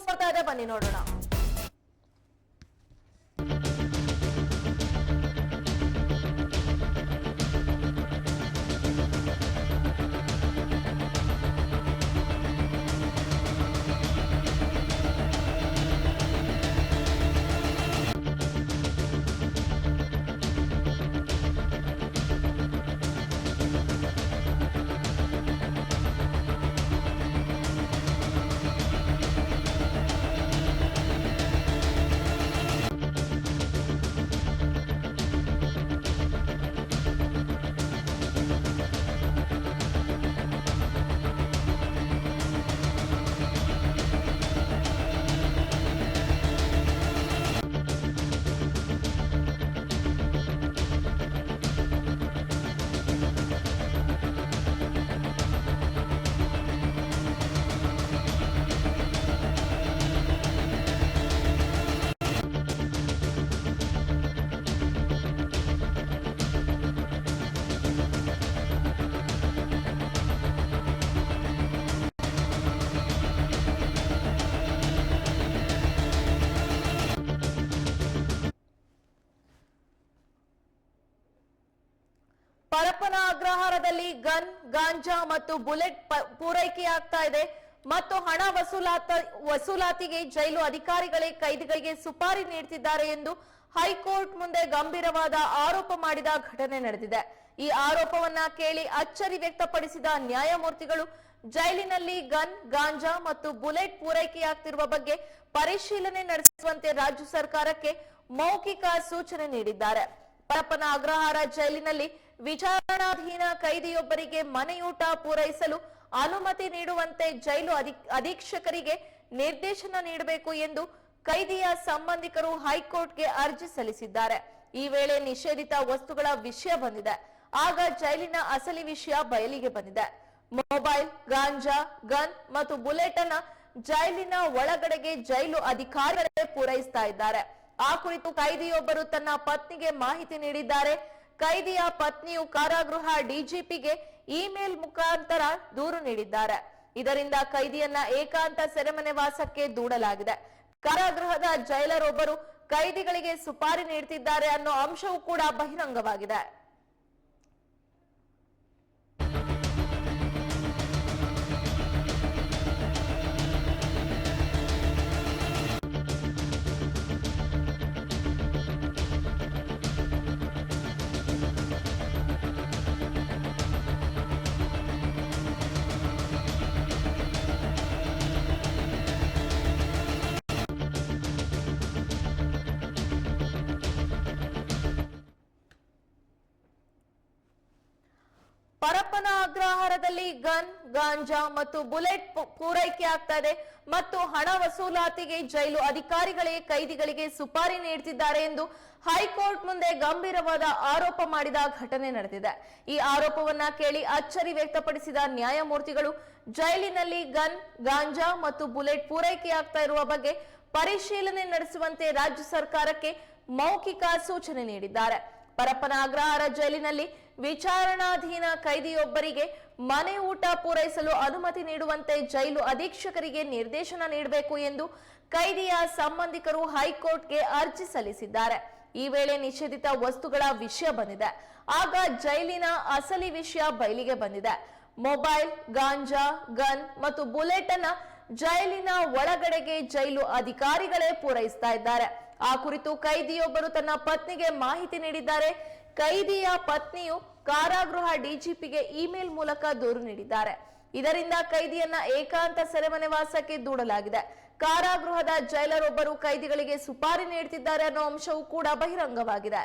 News ಬರ್ತಾ ಇದೆ ಬನ್ನಿ ನೋಡೋಣ. ಪರಪ್ಪನ ಅಗ್ರಹಾರದಲ್ಲಿ ಗನ್, ಗಾಂಜಾ ಮತ್ತು ಬುಲೆಟ್ ಪೂರೈಕೆಯಾಗ್ತಾ ಇದೆ. ಮತ್ತು ಹಣ ವಸೂಲಾತ, ವಸೂಲಾತಿಗೆ ಜೈಲು ಅಧಿಕಾರಿಗಳೇ ಕೈದಿಗಳಿಗೆ ಸುಪಾರಿ ನೀಡುತ್ತಿದ್ದಾರೆ ಎಂದು ಹೈಕೋರ್ಟ್ ಮುಂದೆ ಗಂಭೀರವಾದ ಆರೋಪ ಮಾಡಿದ ಘಟನೆ ನಡೆದಿದೆ. ಈ ಆರೋಪವನ್ನ ಕೇಳಿ ಅಚ್ಚರಿ ವ್ಯಕ್ತಪಡಿಸಿದ ನ್ಯಾಯಮೂರ್ತಿಗಳು, ಜೈಲಿನಲ್ಲಿ ಗನ್, ಗಾಂಜಾ ಮತ್ತು ಬುಲೆಟ್ ಪೂರೈಕೆಯಾಗ್ತಿರುವ ಬಗ್ಗೆ ಪರಿಶೀಲನೆ ನಡೆಸುವಂತೆ ರಾಜ್ಯ ಸರ್ಕಾರಕ್ಕೆ ಮೌಖಿಕ ಸೂಚನೆ ನೀಡಿದ್ದಾರೆ. ಪರಪ್ಪನ ಅಗ್ರಹಾರ ಜೈಲಿನಲ್ಲಿ ವಿಚಾರಣಾಧೀನ ಕೈದಿಯೊಬ್ಬರಿಗೆ ಮನೆಯೂಟ ಪೂರೈಸಲು ಅನುಮತಿ ನೀಡುವಂತೆ ಜೈಲು ಅಧಿ- ಅಧೀಕ್ಷಕರಿಗೆ ನಿರ್ದೇಶನ ನೀಡಬೇಕು ಎಂದು ಕೈದಿಯ ಸಂಬಂಧಿಕರು ಹೈಕೋರ್ಟ್ಗೆ ಅರ್ಜಿ ಸಲ್ಲಿಸಿದ್ದಾರೆ. ಈ ವೇಳೆ ನಿಷೇಧಿತ ವಸ್ತುಗಳ ವಿಷಯ ಬಂದಿದೆ. ಆಗ ಜೈಲಿನ ಅಸಲಿ ವಿಷಯ ಬಯಲಿಗೆ ಬಂದಿದೆ. ಮೊಬೈಲ್, ಗಾಂಜಾ, ಗನ್ ಮತ್ತು ಬುಲೆಟ್ ಅನ್ನ ಜೈಲಿನ ಒಳಗಡೆಗೆ ಜೈಲು ಅಧಿಕಾರಿಗಳೇ ಪೂರೈಸ್ತಾ ಇದ್ದಾರೆ. ಆ ಕುರಿತು ಕೈದಿಯೊಬ್ಬರು ತನ್ನ ಪತ್ನಿಗೆ ಮಾಹಿತಿ ನೀಡಿದ್ದಾರೆ. ಕೈದಿಯ ಪತ್ನಿಯು ಕಾರಾಗೃಹ ಡಿಜಿಪಿಗೆ ಇಮೇಲ್ ಮುಖಾಂತರ ದೂರು ನೀಡಿದ್ದಾರೆ. ಇದರಿಂದ ಕೈದಿಯನ್ನ ಏಕಾಂತ ಸೆರೆಮನೆ ವಾಸಕ್ಕೆ ದೂಡಲಾಗಿದೆ. ಕಾರಾಗೃಹದ ಜೈಲರ್ ಒಬ್ಬರು ಕೈದಿಗಳಿಗೆ ಸುಪಾರಿ ನೀಡುತ್ತಿದ್ದಾರೆ ಅನ್ನೋ ಅಂಶವೂ ಕೂಡ ಬಹಿರಂಗವಾಗಿದೆ. ಪರಪ್ಪನ ಅಗ್ರಹಾರದಲ್ಲಿ ಗನ್, ಗಾಂಜಾ ಮತ್ತು ಬುಲೆಟ್ ಪೂರೈಕೆ ಆಗ್ತಾ ಇದೆ ಮತ್ತು ಹಣ ವಸೂಲಾತಿಗೆ ಜೈಲು ಅಧಿಕಾರಿಗಳೇ ಕೈದಿಗಳಿಗೆ ಸುಪಾರಿ ನೀಡುತ್ತಿದ್ದಾರೆ ಎಂದು ಹೈಕೋರ್ಟ್ ಮುಂದೆ ಗಂಭೀರವಾದ ಆರೋಪ ಮಾಡಿದ ಘಟನೆ ನಡೆದಿದೆ. ಈ ಆರೋಪವನ್ನ ಕೇಳಿ ಅಚ್ಚರಿ ವ್ಯಕ್ತಪಡಿಸಿದ ನ್ಯಾಯಮೂರ್ತಿಗಳು, ಜೈಲಿನಲ್ಲಿ ಗನ್, ಗಾಂಜಾ ಮತ್ತು ಬುಲೆಟ್ ಪೂರೈಕೆಯಾಗ್ತಾ ಇರುವ ಬಗ್ಗೆ ಪರಿಶೀಲನೆ ನಡೆಸುವಂತೆ ರಾಜ್ಯ ಸರ್ಕಾರಕ್ಕೆ ಮೌಖಿಕ ಸೂಚನೆ ನೀಡಿದ್ದಾರೆ. ಪರಪ್ಪನ ಅಗ್ರಹಾರ ಜೈಲಿನಲ್ಲಿ ವಿಚಾರಣಾಧೀನ ಕೈದಿಯೊಬ್ಬರಿಗೆ ಮನೆ ಊಟ ಪೂರೈಸಲು ಅನುಮತಿ ನೀಡುವಂತೆ ಜೈಲು ಅಧೀಕ್ಷಕರಿಗೆ ನಿರ್ದೇಶನ ನೀಡಬೇಕು ಎಂದು ಕೈದಿಯ ಸಂಬಂಧಿಕರು ಹೈಕೋರ್ಟ್ಗೆ ಅರ್ಜಿ ಸಲ್ಲಿಸಿದ್ದಾರೆ. ಈ ವೇಳೆ ನಿಷೇಧಿತ ವಸ್ತುಗಳ ವಿಷಯ ಬಂದಿದೆ. ಆಗ ಜೈಲಿನ ಅಸಲಿ ವಿಷಯ ಬಯಲಿಗೆ ಬಂದಿದೆ. ಮೊಬೈಲ್, ಗಾಂಜಾ, ಗನ್ ಮತ್ತು ಬುಲೆಟ್ ಅನ್ನ ಜೈಲಿನ ಒಳಗಡೆಗೆ ಜೈಲು ಅಧಿಕಾರಿಗಳೇ ಪೂರೈಸ್ತಾ ಇದ್ದಾರೆ. ಆ ಕುರಿತು ಕೈದಿಯೊಬ್ಬರು ತನ್ನ ಪತ್ನಿಗೆ ಮಾಹಿತಿ ನೀಡಿದ್ದಾರೆ. ಕೈದಿಯ ಪತ್ನಿಯು ಕಾರಾಗೃಹ ಡಿಜಿಪಿಗೆ ಇಮೇಲ್ ಮೂಲಕ ದೂರು ನೀಡಿದ್ದಾರೆ. ಇದರಿಂದ ಕೈದಿಯನ್ನ ಏಕಾಂತ ಸೆರೆಮನೆವಾಸಕ್ಕೆ ದೂಡಲಾಗಿದೆ. ಕಾರಾಗೃಹದ ಜೈಲರ್ ಒಬ್ಬರು ಕೈದಿಗಳಿಗೆ ಸುಪಾರಿ ನೀಡುತ್ತಿದ್ದಾರೆ ಅನ್ನೋ ಅಂಶವೂ ಕೂಡ ಬಹಿರಂಗವಾಗಿದೆ.